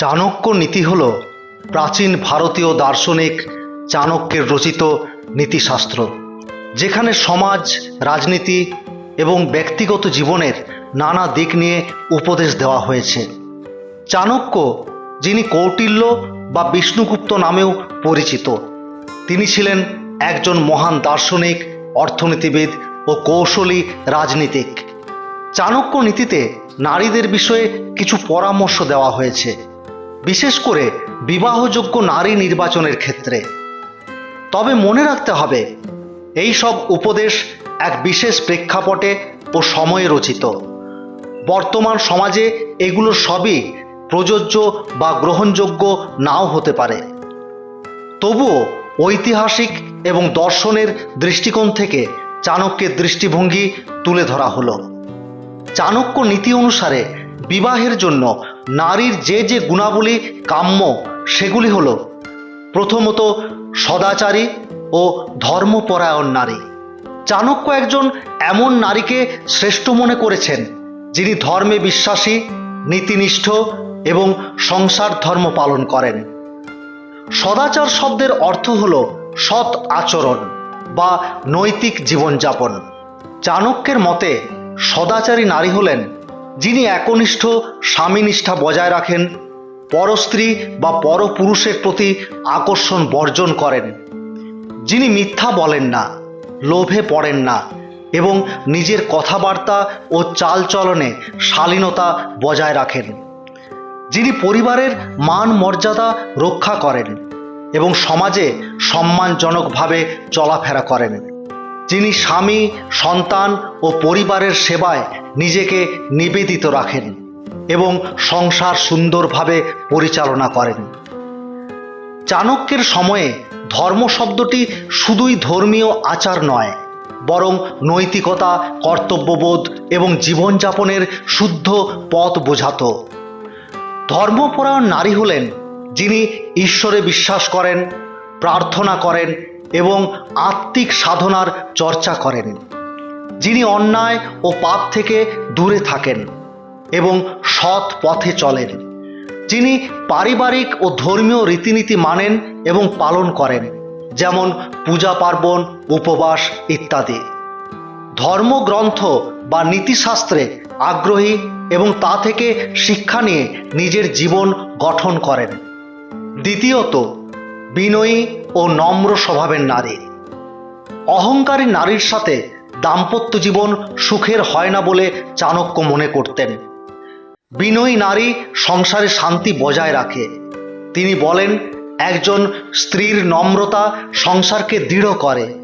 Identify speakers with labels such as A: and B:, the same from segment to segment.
A: চাণক্য নীতি হল প্রাচীন ভারতীয় দার্শনিক চাণক্যের রচিত নীতিশাস্ত্র, যেখানে সমাজ, রাজনীতি এবং ব্যক্তিগত জীবনের নানা দিক নিয়ে উপদেশ দেওয়া হয়েছে। চাণক্য, যিনি কৌটিল্য বা বিষ্ণুগুপ্ত নামেও পরিচিত, তিনি ছিলেন একজন মহান দার্শনিক, অর্থনীতিবিদ ও কৌশলী রাজনীতিক। চাণক্য নীতিতে নারীদের বিষয়ে কিছু পরামর্শ দেওয়া হয়েছে। বিশেষ করে বিবাহযোগ্য নারী নির্বাচনের ক্ষেত্রে। তবে মনে রাখতে হবে, এই সব উপদেশ এক বিশেষ প্রেক্ষাপটে ও সময়ে রচিত। বর্তমান সমাজে এগুলো সবই প্রযোজ্য বা গ্রহণযোগ্য নাও হতে পারে। তবুও ঐতিহাসিক এবং দর্শনের দৃষ্টিকোণ থেকে চাণক্যের দৃষ্টিভঙ্গি তুলে ধরা হলো। চাণক্য নীতি অনুসারে বিবাহের জন্য নারীর যে যে গুণাবলী কাম্য, সেগুলি হল প্রথমত সদাচারী ও ধর্মপরায়ণ নারী। চাণক্য একজন এমন নারীকে শ্রেষ্ঠ মনে করেছেন, যিনি ধর্মে বিশ্বাসী, নীতিনিষ্ঠ এবং সংসার ধর্ম পালন করেন। সদাচার শব্দের অর্থ হল সৎ আচরণ বা নৈতিক জীবনযাপন। চাণক্যের মতে, সদাচারী নারী হলেন যিনি একনিষ্ঠ স্বামীনিষ্ঠা বজায় রাখেন, পরস্ত্রী বা পরপুরুষের প্রতি আকর্ষণ বর্জন করেন। যিনি মিথ্যা বলেন না, লোভে পড়েন না এবং নিজের কথাবার্তা ও চালচলনে শালীনতা বজায় রাখেন। যিনি পরিবারের মান মর্যাদা রক্ষা করেন এবং সমাজে সম্মানজনকভাবে চলাফেরা করেন। যিনি স্বামী, সন্তান ও পরিবারের সেবায় নিজেকে নিবেদিত রাখেন এবং সংসার সুন্দরভাবে পরিচালনা করেন। চাণক্যের সময়ে ধর্ম শব্দটি শুধুই ধর্মীয় আচার নয়, বরং নৈতিকতা, কর্তব্যবোধ এবং জীবনযাপনের শুদ্ধ পথ বোঝাতো। ধর্মপরায়ণ নারী হলেন যিনি ঈশ্বরে বিশ্বাস করেন, প্রার্থনা করেন এবং আত্মিক সাধনার চর্চা করেন। যিনি অন্যায় ও পাপ থেকে দূরে থাকেন এবং সৎ পথে চলেন। যিনি পারিবারিক ও ধর্মীয় রীতিনীতি মানেন এবং পালন করেন, যেমন পূজা পার্বণ, উপবাস ইত্যাদি। ধর্মগ্রন্থ বা নীতিশাস্ত্রে আগ্রহী এবং তা থেকে শিক্ষা নিয়ে নিজের জীবন গঠন করেন। দ্বিতীয়ত, বিনয়ী ও নম্র স্বভাবের নারী। অহংকারী নারীর সাথে দাম্পত্য জীবন সুখের হয় না বলে চাণক্য মনে করতেন। বিনয়ী নারী সংসারে শান্তি বজায় রাখে। তিনি বলেন, একজন স্ত্রীর নম্রতা সংসারকে দৃঢ় করে,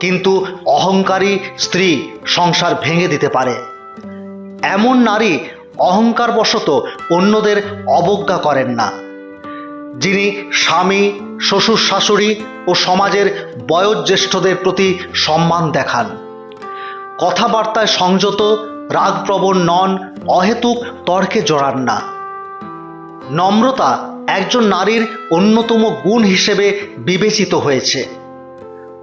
A: কিন্তু অহংকারী স্ত্রী সংসার ভেঙে দিতে পারে। এমন নারী অহংকারবশত অন্যদের অবজ্ঞা করেন না। যিনি স্বামী, শ্বশুর, শাশুড়ি ও সমাজের বয়োজ্যেষ্ঠদের প্রতি সম্মান দেখান। কথাবার্তায় সংযত, রাগপ্রবণ নন, অহেতুক তর্কে জড়ান না। নম্রতা একজন নারীর অন্যতম গুণ হিসেবে বিবেচিত হয়েছে।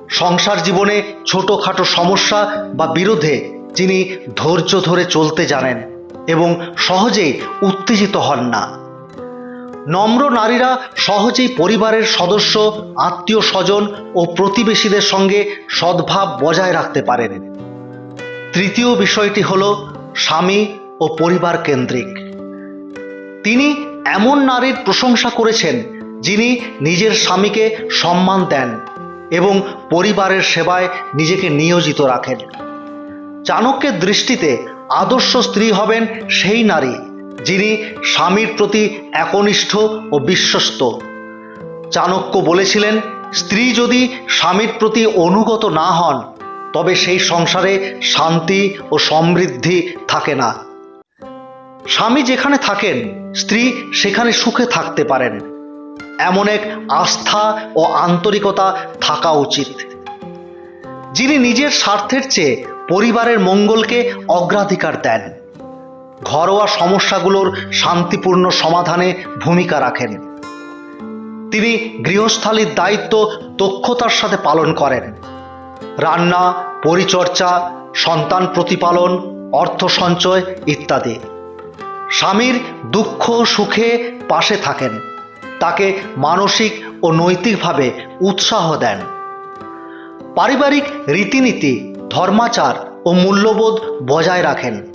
A: সংসার জীবনে ছোটোখাটো সমস্যা বা বিরোধে যিনি ধৈর্য ধরে চলতে জানেন এবং সহজেই উত্তেজিত হন না। নম্র নারীরা সহজেই পরিবারের সদস্য, আত্মীয় স্বজন ও প্রতিবেশীদের সঙ্গে সদ্ভাব বজায় রাখতে পারেন। তৃতীয় বিষয়টি হল স্বামী ও পরিবার কেন্দ্রিক। তিনি এমন নারীর প্রশংসা করেছেন যিনি নিজের স্বামীকে সম্মান দেন এবং পরিবারের সেবায় নিজেকে নিয়োজিত রাখেন। চাণক্যের দৃষ্টিতে আদর্শ স্ত্রী হবেন সেই নারী। যিনি স্বামীর প্রতি একনিষ্ঠ ও বিশ্বস্ত। চাণক্য বলেছিলেন, স্ত্রী যদি স্বামীর প্রতি অনুগত না হন, তবে সেই সংসারে শান্তি ও সমৃদ্ধি থাকে না। স্বামী যেখানে থাকেন, স্ত্রী সেখানে সুখে থাকতে পারেন। এমন এক আস্থা ও আন্তরিকতা থাকা উচিত। যিনি নিজের স্বার্থের চেয়ে পরিবারের মঙ্গলকে অগ্রাধিকার দেন। ঘরোয়া সমস্যাগুলোর শান্তিপূর্ণ সমাধানে ভূমিকা রাখেন। তিনি গৃহস্থালির দায়িত্ব দক্ষতার সাথে পালন করেন। রান্না, পরিচর্যা, সন্তান প্রতিপালন, অর্থ সঞ্চয় ইত্যাদি। স্বামীর দুঃখ সুখে পাশে থাকেন। তাকে মানসিক ও নৈতিকভাবে উৎসাহ দেন। পারিবারিক রীতিনীতি, ধর্মাচার ও মূল্যবোধ বজায় রাখেন।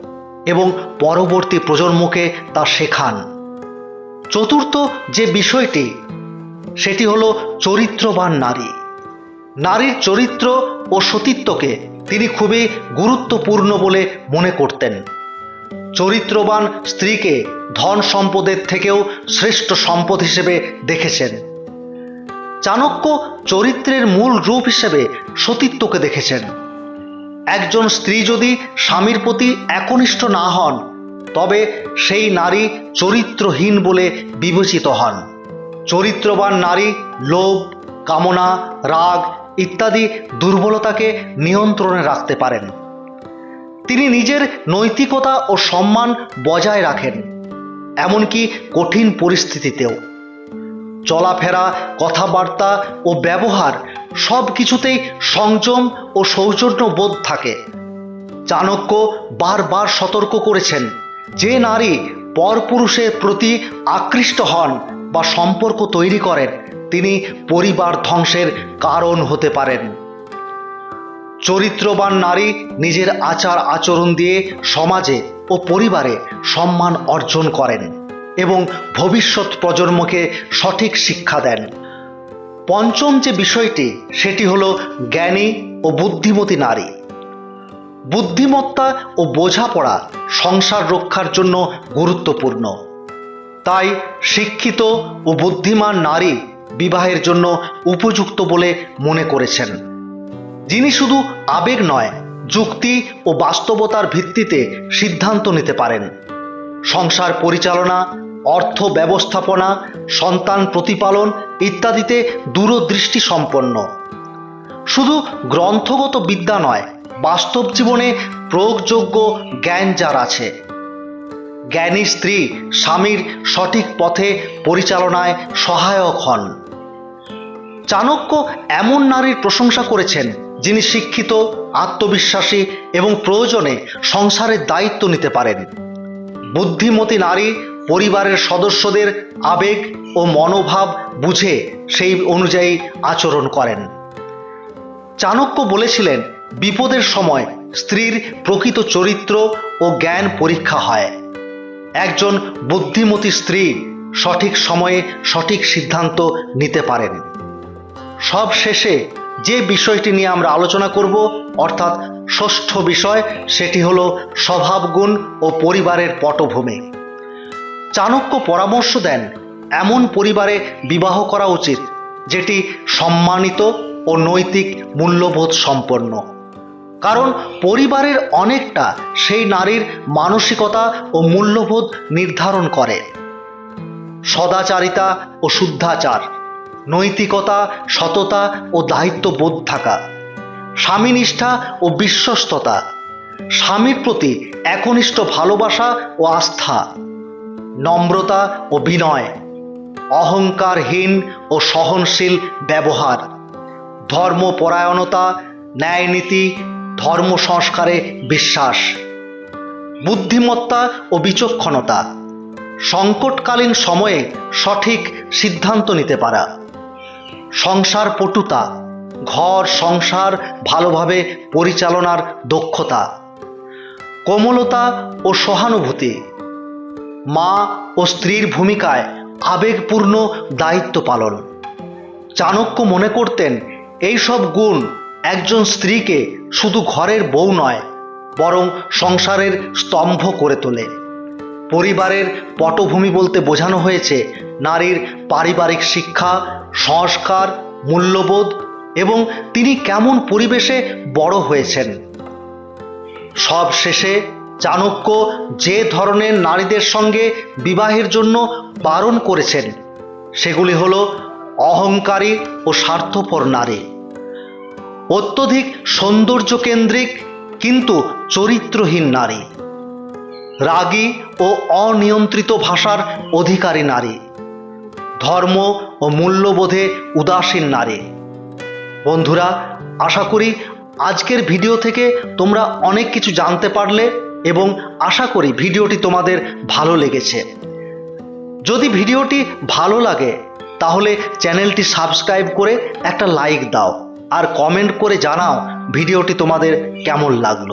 A: এবং পরবর্তী প্রজন্মকে তা শেখান। চতুর্থ যে বিষয়টি, সেটি হলো চরিত্রবান নারী। নারীর চরিত্র ও সতীত্বকে তিনি খুবই গুরুত্বপূর্ণ বলে মনে করতেন। চরিত্রবান স্ত্রীকে ধন সম্পদের থেকেও শ্রেষ্ঠ সম্পদ হিসেবে দেখেছেন। চাণক্য চরিত্রের মূল রূপ হিসেবে সতীত্বকে দেখেছেন। একজন স্ত্রী যদি স্বামীর প্রতি একনিষ্ঠ না হন, তবে সেই নারী চরিত্রহীন বলে বিবেচিত হন। চরিত্রবান নারী লোভ, কামনা, রাগ ইত্যাদি দুর্বলতাকে নিয়ন্ত্রণে রাখতে পারেন। তিনি নিজের নৈতিকতা ও সম্মান বজায় রাখেন, এমনকি কঠিন পরিস্থিতিতেও। চলাফেরা, কথাবার্তা ও ব্যবহার সব কিছুতেই সংযম ও সৌজন্য বোধ থাকে। চাণক্য বারবার সতর্ক করেছেন যে নারী পরপুরুষের প্রতি আকৃষ্ট হন বা সম্পর্ক তৈরি করেন, তিনি পরিবার ধ্বংসের কারণ হতে পারেন। চরিত্রবান নারী নিজের আচার আচরণ দিয়ে সমাজে ও পরিবারে সম্মান অর্জন করেন এবং ভবিষ্যৎ প্রজন্মকে সঠিক শিক্ষা দেন। পঞ্চম যে বিষয়টি, সেটি হলো জ্ঞানী ও বুদ্ধিমতী নারী। বুদ্ধিমত্তা ও বোঝাপড়া সংসার রক্ষার জন্য গুরুত্বপূর্ণ। তাই শিক্ষিত ও বুদ্ধিমান নারী বিবাহের জন্য উপযুক্ত বলে মনে করেছেন। যিনি শুধু আবেগ নয়, যুক্তি ও বাস্তবতার ভিত্তিতে সিদ্ধান্ত নিতে পারেন। সংসার পরিচালনা অর্থ ব্যবস্থাপনা, সন্তান প্রতিপালন ইত্যাদিতে দূরদৃষ্টি সম্পন্ন। শুধু গ্রন্থগত বিদ্যা নয়, বাস্তব জীবনে প্রয়োগযোগ্য জ্ঞান যার আছে। জ্ঞানী স্ত্রী স্বামীর সঠিক পথে পরিচালনায় সহায়ক হন। চাণক্য এমন নারীর প্রশংসা করেছেন, যিনি শিক্ষিত, আত্মবিশ্বাসী এবং প্রয়োজনে সংসারের দায়িত্ব নিতে পারেন। বুদ্ধিমতী নারী পরিবারের সদস্যদের আবেগ ও মনোভাব বুঝে সেই অনুযায়ী আচরণ করেন। চাণক্য বলেছিলেন, বিপদের সময় স্ত্রীর প্রকৃত চরিত্র ও জ্ঞান পরীক্ষা হয়। একজন বুদ্ধিমতী স্ত্রী সঠিক সময়ে সঠিক সিদ্ধান্ত নিতে পারেন। সব শেষে যে বিষয়টি নিয়ে আমরা আলোচনা করব, অর্থাৎ ষষ্ঠ বিষয়, সেটি হলো স্বভাবগুণ ও পরিবারের পটভূমি। চাণক্য পরামর্শ দেন এমন পরিবারে বিবাহ করা উচিত, যেটি সম্মানিত ও নৈতিক মূল্যবোধ সম্পন্ন। কারণ পরিবারের অনেকটা সেই নারীর মানসিকতা ও মূল্যবোধ নির্ধারণ করে। সদাচারিতা ও শুদ্ধাচার, নৈতিকতা, সততা ও দায়িত্ববোধ থাকা, স্বামীনিষ্ঠা ও বিশ্বস্ততা, স্বামীর প্রতি একনিষ্ঠ ভালোবাসা ও আস্থা। নম্রতা ও বিনয়, অহংকারহীন ও সহনশীল ব্যবহার, ধর্মপরায়ণতা, ন্যায়নীতি ধর্ম সংস্কারে বিশ্বাস, বুদ্ধিমত্তা ও বিচক্ষণতা, সংকটকালীন সময়ে সঠিক সিদ্ধান্ত নিতে পারা, সংসার পটুতা, ঘর সংসার ভালোভাবে পরিচালনার দক্ষতা, কোমলতা ও সহানুভূতি মা ও স্ত্রীর ভূমিকায় আবেগপূর্ণ দায়িত্ব পালন। চাণক্য মনে করতেন, এই সব গুণ একজন স্ত্রীকে শুধু ঘরের বউ নয়, বরং সংসারের স্তম্ভ করে তোলে। পরিবারের পটভূমি বলতে বোঝানো হয়েছে নারীর পারিবারিক শিক্ষা, সংস্কার, মূল্যবোধ এবং তিনি কেমন পরিবেশে বড় হয়েছেন। সব শেষে চাণক্য যে ধরনের নারীদের সঙ্গে বিবাহের জন্য বারণ করেছেন, সেগুলি হল অহংকারী ও স্বার্থপর নারী। অত্যধিক সৌন্দর্যকেন্দ্রিক কিন্তু চরিত্রহীন নারী। রাগী ও অনিয়ন্ত্রিত ভাষার অধিকারী নারী। ধর্ম ও মূল্যবোধে উদাসীন নারী। বন্ধুরা, আশা করি আজকের ভিডিও থেকে তোমরা অনেক কিছু জানতে পারলে। এবং আশা করি ভিডিওটি তোমাদের ভালো লেগেছে। যদি ভিডিওটি ভালো লাগে, তাহলে চ্যানেলটি সাবস্ক্রাইব করে একটা লাইক দাও আর কমেন্ট করে জানাও ভিডিওটি তোমাদের কেমন লাগল।